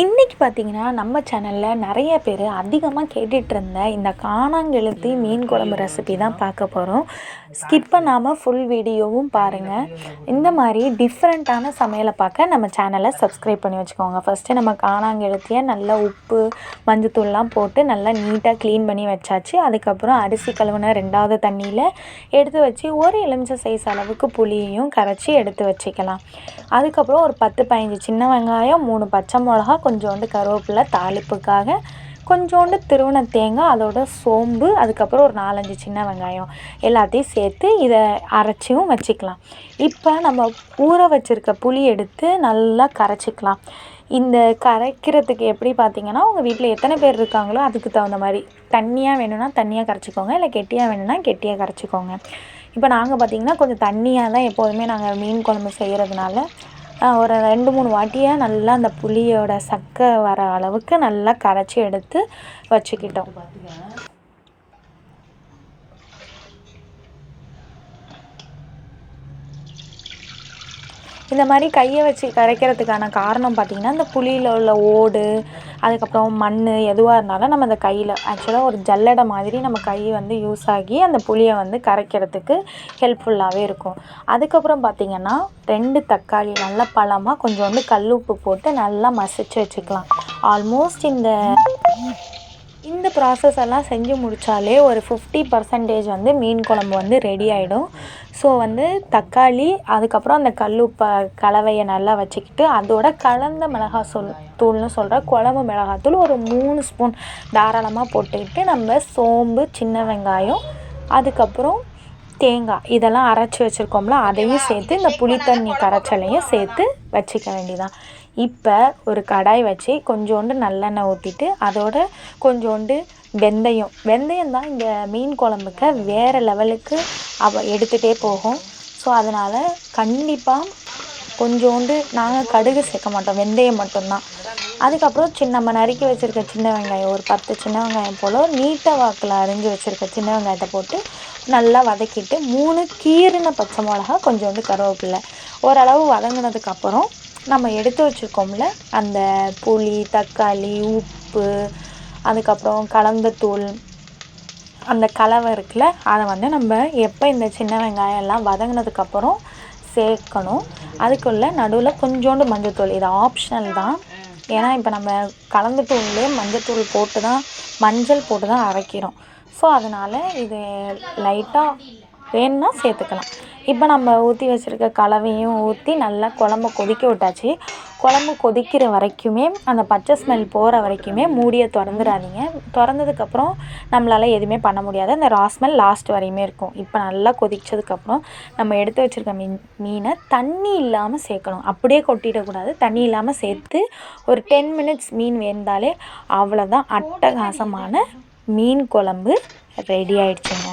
இன்றைக்கி பார்த்தீங்கன்னா நம்ம சேனலில் நிறைய பேர் அதிகமாக கேட்டுட்டு இருந்த இந்த காணாங்கெழுத்தி மீன் குழம்பு ரெசிபி தான் பார்க்க போகிறோம் ஸ்கிப் பண்ணாமல் ஃபுல் வீடியோவும் பாருங்கள் இந்த மாதிரி டிஃப்ரெண்ட்டான சமையலை பார்க்க நம்ம சேனலை சப்ஸ்கிரைப் பண்ணி வச்சுக்கோங்க. ஃபஸ்ட்டு நம்ம காணாங்கெழுத்தியை நல்லா உப்பு மஞ்சத்தூள்லாம் போட்டு நல்லா நீட்டாக க்ளீன் பண்ணி வச்சாச்சு. அதுக்கப்புறம் அரிசி கழுவுன ரெண்டாவது தண்ணியில் எடுத்து வச்சு ஒரு எலுமிச்சை சைஸ் அளவுக்கு புளியையும் கரைச்சி எடுத்து வச்சுக்கலாம். அதுக்கப்புறம் ஒரு பத்து பதினஞ்சு சின்ன வெங்காயம் மூணு பச்சை மிளகா கொஞ்சோண்டு கருவேப்பிலை தாளிப்புக்காக கொஞ்சோண்டு திருவண தேங்காய் அதோட சோம்பு அதுக்கப்புறம் ஒரு நாலஞ்சு சின்ன வெங்காயம் எல்லாத்தையும் சேர்த்து இதை அரைச்சியும் வச்சுக்கலாம். இப்போ நம்ம ஊற வச்சுருக்க புளி எடுத்து நல்லா கரைச்சிக்கலாம். இந்த கரைக்கிறதுக்கு எப்படி பார்த்தீங்கன்னா உங்கள் வீட்டில் எத்தனை பேர் இருக்காங்களோ அதுக்கு தகுந்த மாதிரி. தண்ணியாக வேணும்னா தண்ணியாக கரைச்சிக்கோங்க இல்லை கெட்டியாக வேணும்னா கெட்டியாக கரைச்சிக்கோங்க. இப்போ நாங்கள் பார்த்திங்கன்னா கொஞ்சம் தண்ணியாக தான் எப்போதுமே நாங்கள் மீன் குழம்பு செய்கிறதுனால ஒரு ரெண்டு மூணு வாட்டியாக நல்லா அந்த புளியோட சக்கை வர அளவுக்கு நல்லா கரைச்சி எடுத்து வச்சுக்கிட்டோம். இந்த மாதிரி கையை வச்சு கரைக்கிறதுக்கான காரணம் பார்த்திங்கன்னா இந்த புளியில் உள்ள ஓடு அதுக்கப்புறம் மண் எதுவாக இருந்தாலும் நம்ம அந்த கையில் ஆக்சுவலாக ஒரு ஜல்லடை மாதிரி நம்ம கை வந்து யூஸ் ஆகி அந்த புளியை வந்து கரைக்கிறதுக்கு ஹெல்ப்ஃபுல்லாகவே இருக்கும். அதுக்கப்புறம் பார்த்திங்கன்னா ரெண்டு தக்காளி நல்லா பழமாக கொஞ்சம் வந்து கல் உப்பு போட்டு நல்லா மசிச்சு வச்சுக்கலாம். ஆல்மோஸ்ட் இந்த இந்த ப்ராசஸ் எல்லாம் செஞ்சு முடித்தாலே ஒரு ஃபிஃப்டி பர்சன்டேஜ் வந்து மீன் குழம்பு வந்து ரெடி ஆகிடும் ஸோ வந்து தக்காளி அதுக்கப்புறம் அந்த கல்லுப்பை கலவையை நல்லா வச்சுக்கிட்டு அதோட கலந்த மிளகாய் சொல் தூள்னு சொல்கிற குழம்பு மிளகாத்தூள் ஒரு மூணு ஸ்பூன் தாராளமாக போட்டுக்கிட்டு நம்ம சோம்பு சின்ன வெங்காயம் அதுக்கப்புறம் தேங்காய் இதெல்லாம் அரைச்சி வச்சுருக்கோம்ல அதையும் சேர்த்து இந்த புளித்தண்ணி கரைச்சலையும் சேர்த்து வச்சுக்க வேண்டியதான் இப்போ ஒரு கடாய் வச்சு கொஞ்சோண்டு நல்லெண்ணெய் ஊற்றிட்டு அதோட கொஞ்சோண்டு வெந்தயம். வெந்தயம் தான் இந்த மீன் குழம்புக்கு வேறு லெவலுக்கு அவ எடுத்துகிட்டே போகும். ஸோ அதனால் கண்டிப்பாக கொஞ்சோண்டு நாங்கள் கடுகு சேர்க்க மாட்டோம். வெந்தயம் மட்டும்தான். அதுக்கப்புறம் சின்ன நம்ம நறுக்கி வச்சுருக்க சின்ன வெங்காயம் ஒரு பத்து சின்ன வெங்காயம் போல் நீட்ட வாக்கில் அரிஞ்சு வச்சுருக்க சின்ன வெங்காயத்தை போட்டு நல்லா வதக்கிட்டு மூணு கீறின பச்சை மிளகா கொஞ்சோண்டு கருவேப்பில்லை ஓரளவு வதங்கினதுக்கப்புறம் நம்ம எடுத்து வச்சுருக்கோம்ல அந்த புளி தக்காளி உப்பு அதுக்கப்புறம் கலந்த தூள் அந்த கலவை இருக்குல்ல அதை வந்து நம்ம எப்போ இந்த சின்ன வெங்காயம் எல்லாம் வதங்கினதுக்கப்புறம் சேர்க்கணும். அதுக்குள்ளே நடுவில் கொஞ்சோண்டு மஞ்சத்தூள் இது ஆப்ஷனல் தான். ஏன்னா இப்போ நம்ம கலந்த தூள்லேயே மஞ்சத்தூள் போட்டு தான் மஞ்சள் போட்டு தான் அரைக்கிறோம். ஸோ அதனால் இது லைட்டாக வேணும்னா சேர்த்துக்கலாம். இப்போ நம்ம ஊற்றி வச்சுருக்க கலவையும் ஊற்றி நல்லா குழம்ப கொதிக்க விட்டாச்சு. குழம்பு கொதிக்கிற வரைக்குமே அந்த பச்சை ஸ்மெல் போகிற வரைக்குமே மூடியை திறந்துடாதீங்க திறந்ததுக்கப்புறம் நம்மளால் எதுவுமே பண்ண முடியாது. அந்த ரா ஸ்மெல் லாஸ்ட் வரையுமே இருக்கும். இப்போ நல்லா கொதிச்சதுக்கப்புறம் நம்ம எடுத்து வச்சுருக்க மீன் மீனை தண்ணி இல்லாமல் சேர்க்கணும். அப்படியே கொட்டிடக்கூடாது தண்ணி இல்லாமல் சேர்த்து ஒரு டென் மினிட்ஸ் மீன் வேந்தாலே அவ்வளோதான் அட்டகாசமான மீன் குழம்பு ரெடி ஆயிடுச்சுங்க.